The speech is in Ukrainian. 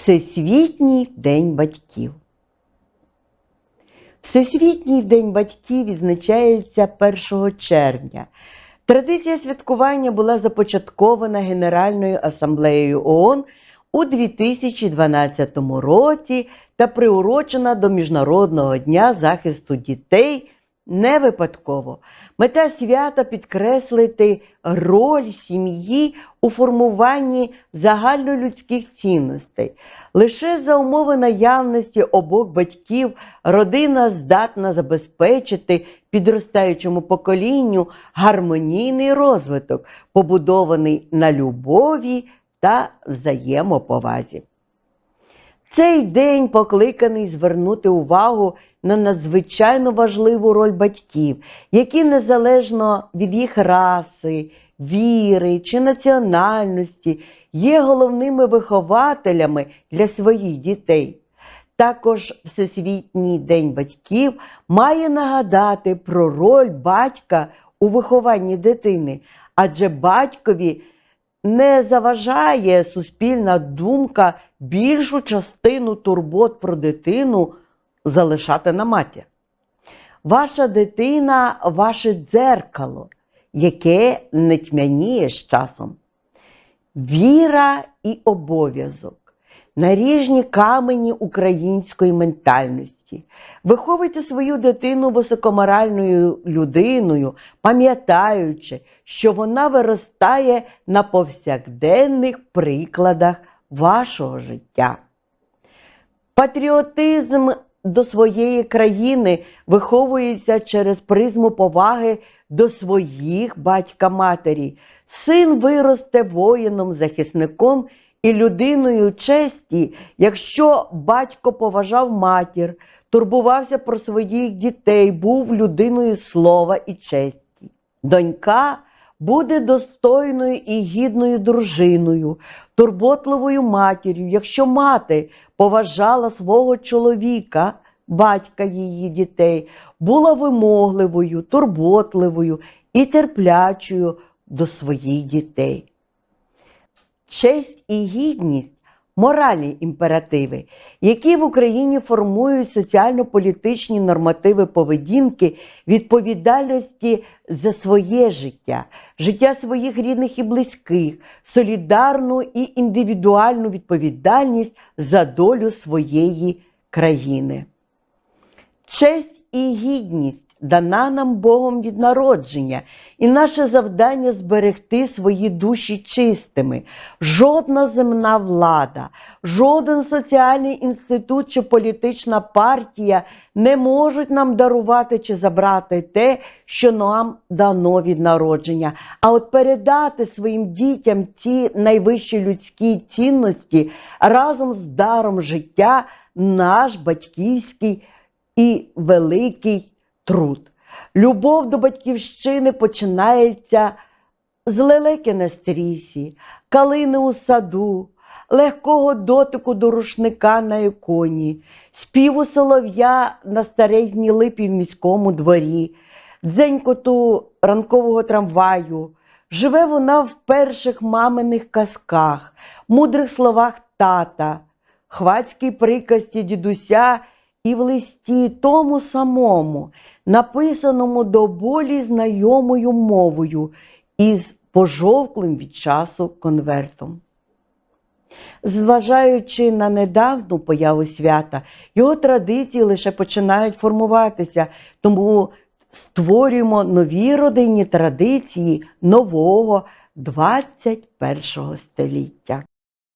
Всесвітній день батьків. Всесвітній день батьків відзначається 1 червня. Традиція святкування була започаткована Генеральною асамблеєю ООН у 2012 році та приурочена до Міжнародного дня захисту дітей не випадково. Мета свята підкреслити роль сім'ї у формуванні загальнолюдських цінностей. Лише за умови наявності обох батьків родина здатна забезпечити підростаючому поколінню гармонійний розвиток, побудований на любові та взаємоповазі. Цей день покликаний звернути увагу на надзвичайно важливу роль батьків, які незалежно від їх раси, віри чи національності є головними вихователями для своїх дітей. Також Всесвітній день батьків має нагадати про роль батька у вихованні дитини, адже батькові не заважає суспільна думка більшу частину турбот про дитину залишати на матір. Ваша дитина ваше дзеркало, яке не тьмяніє з часом. Віра і обов'язок наріжні камені української ментальності. Виховуйте свою дитину високоморальною людиною, пам'ятаючи, що вона виростає на повсякденних прикладах вашого життя. Патріотизм до своєї країни виховується через призму поваги до своїх батька-матері. Син виросте воїном, захисником і людиною честі, якщо батько поважав матір, турбувався про своїх дітей, був людиною слова і честі. Донька буде достойною і гідною дружиною, турботливою матір'ю, якщо мати поважала свого чоловіка, батька її дітей, була вимогливою, турботливою і терплячою до своїх дітей. Честь і гідність моральні імперативи, які в Україні формують соціально-політичні нормативи поведінки, відповідальності за своє життя, життя своїх рідних і близьких, солідарну і індивідуальну відповідальність за долю своєї країни. Честь і гідність дана нам Богом від народження, і наше завдання зберегти свої душі чистими. Жодна земна влада, жоден соціальний інститут чи політична партія не можуть нам дарувати чи забрати те, що нам дано від народження. А от передати своїм дітям ці найвищі людські цінності разом з даром життя наш батьківський і великий труд. Любов до батьківщини починається з лелеки на стрісі, калини у саду, легкого дотику до рушника на іконі, співу солов'я на старезній липі в міському дворі, дзенькоту ранкового трамваю. Живе вона в перших маминих казках, мудрих словах тата, хвацькій приказці дідуся і в листі тому самому, написаному до болі знайомою мовою із пожовклим від часу конвертом. Зважаючи на недавну появу свята, його традиції лише починають формуватися, тому створюємо нові родинні традиції нового 21 століття.